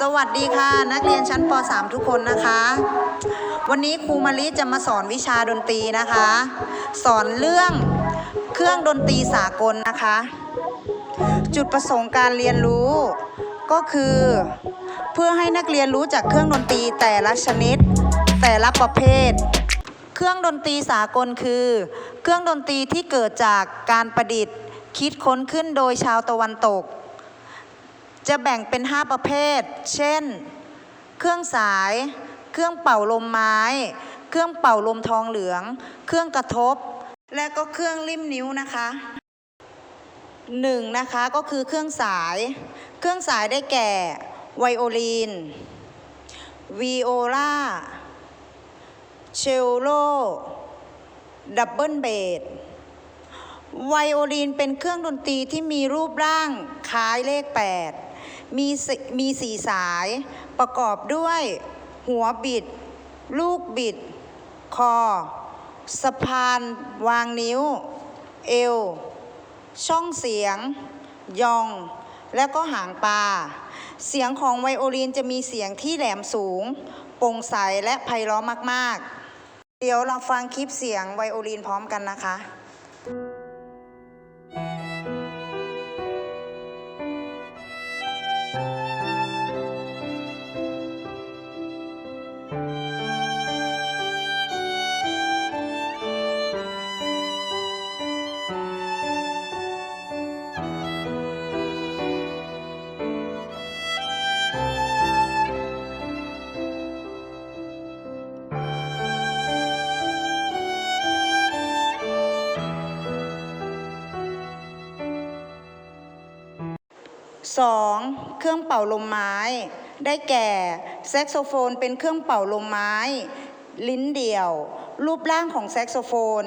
สวัสดีค่ะ นักเรียนชั้นป .3 ทุกคนนะคะ วันนี้ครูมาลิจะมาสอนวิชาดนตรีนะคะ สอนเรื่องเครื่องดนตรีสากลนะคะ จุดประสงค์การเรียนรู้ก็คือ เพื่อให้นักเรียนรู้จากเครื่องดนตรีแต่ละชนิด แต่ละประเภท เครื่องดนตรีสากลคือ เครื่องดนตรีที่เกิดจากการประดิษฐ์ คิดค้นขึ้นโดยชาวตะวันตก จะแบ่งเป็น 5 ประเภท เช่น เครื่องสาย เครื่องเป่าลมไม้ เครื่องเป่าลมทองเหลือง เครื่องกระทบ และก็เครื่องริมนิ้วนะคะหนึ่งนะคะก็คือเครื่องสาย เครื่องสายได้แก่ไวโอลินวีโอลาเชลโลดับเบิลเบสไวโอลินเป็นเครื่องดนตรีที่มีรูปร่างคล้ายเลข 8 มีสมีสีสาย ประกอบด้วย หัวบิด ลูกบิด คอ สะพานวางนิ้ว เอว ช่องเสียง ยอง และก็หางปลา เสียงของไวโอลินจะมีเสียงที่แหลมสูงโปร่งใสและไพเราะมาก ๆ เดี๋ยวเราฟังคลิปเสียงไวโอลินพร้อมกันนะคะ 2. เครื่องเป่าลมไม้ ได้แก่แซกโซโฟนเป็นเครื่องเป่าลมไม้ ลิ้นเดี่ยว รูปร่างของแซกโซโฟน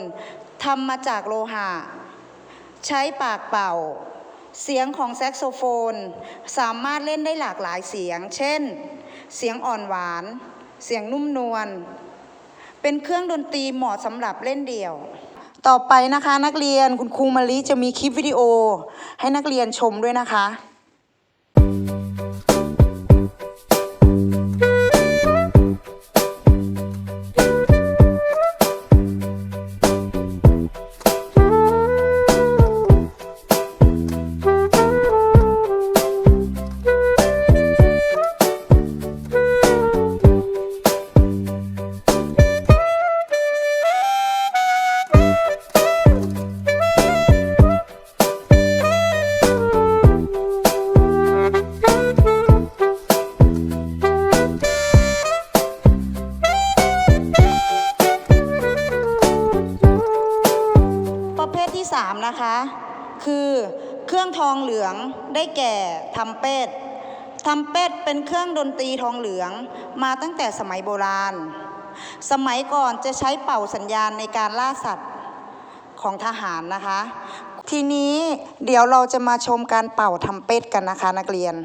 ทำมาจากโลหะ ใช้ปากเป่า เสียงของแซกโซโฟน สามารถเล่นได้หลากหลายเสียง เช่น เสียงอ่อนหวาน เสียงนุ่มนวล เป็นเครื่องดนตรีเหมาะสำหรับเล่นเดี่ยวต่อไปนะคะนักเรียนคุณครูมาลิจะมีคลิปวิดีโอ ให้นักเรียนชมด้วยนะคะ คือเครื่องทองเหลืองได้แก่ทำเป็ดทำเป็ดเป็นเครื่องดนตรีทองเหลืองมาตั้งแต่สมัยโบราณ สมัยก่อนจะใช้เป่าสัญญาณในการล่าสัตว์ของทหารนะคะ ทีนี้เดี๋ยวเราจะมาชมการเป่าทำเป็ดกันนะคะนักเรียน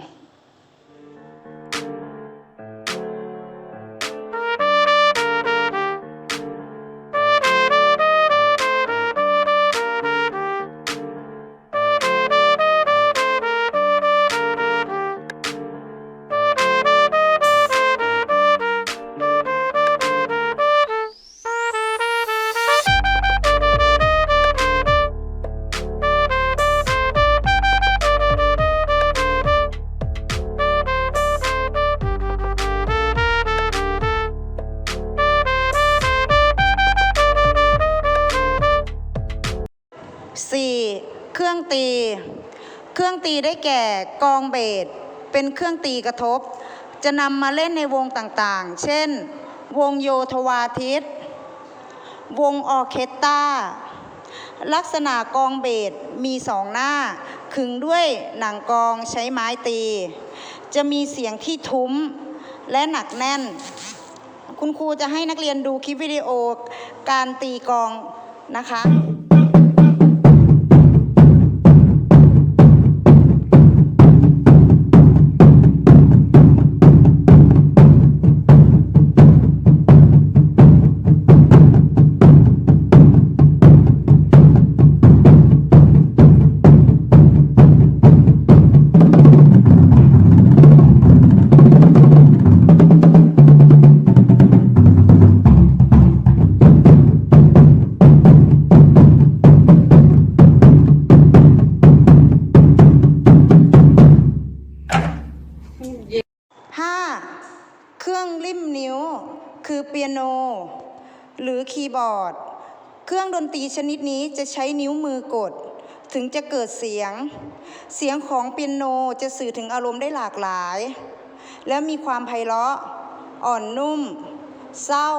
เครื่องตี เครื่องตีได้แก่กองเบสเป็นเครื่องตีกระทบ จะนำมาเล่นในวงต่างๆ เช่น วงโยธวาทิต วงออเคสตราลักษณะกองเบสมีสองหน้า ขึงด้วยหนังกองใช้ไม้ตี จะมีเสียงที่ทุ้มและหนักแน่น คุณครูจะให้นักเรียนดูคลิปวิดีโอการตีกองนะคะ คือเปียโน หรือคีย์บอร์ด เครื่องดนตรีชนิดนี้จะใช้นิ้วมือกด ถึงจะเกิดเสียง เสียงของเปียโนจะสื่อถึงอารมณ์ได้หลากหลาย และมีความไพเราะ อ่อนนุ่ม เศร้า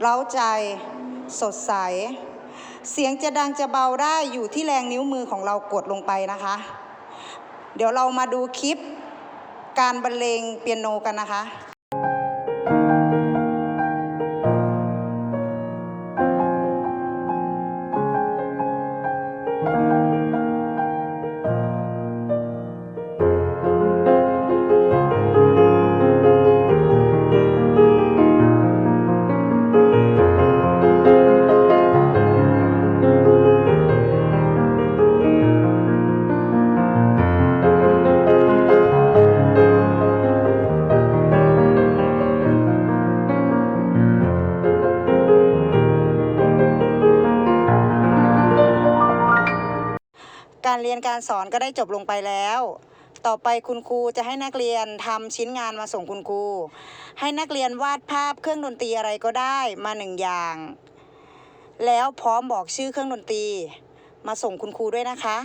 เร้าใจ สดใส เสียงจะดังจะเบาได้อยู่ที่แรงนิ้วมือของเรากดลงไปนะคะ เดี๋ยวเรามาดูคลิปการบรรเลงเปียโนกันนะคะ การเรียนการสอนก็ได้จบลงไปแล้ว ต่อไปคุณครูจะให้นักเรียนทำชิ้นงานมาส่งคุณครู ให้นักเรียนวาดภาพเครื่องดนตรีอะไรก็ได้มาหนึ่งอย่าง แล้วพร้อมบอกชื่อเครื่องดนตรี มาส่งคุณครูด้วยนะคะ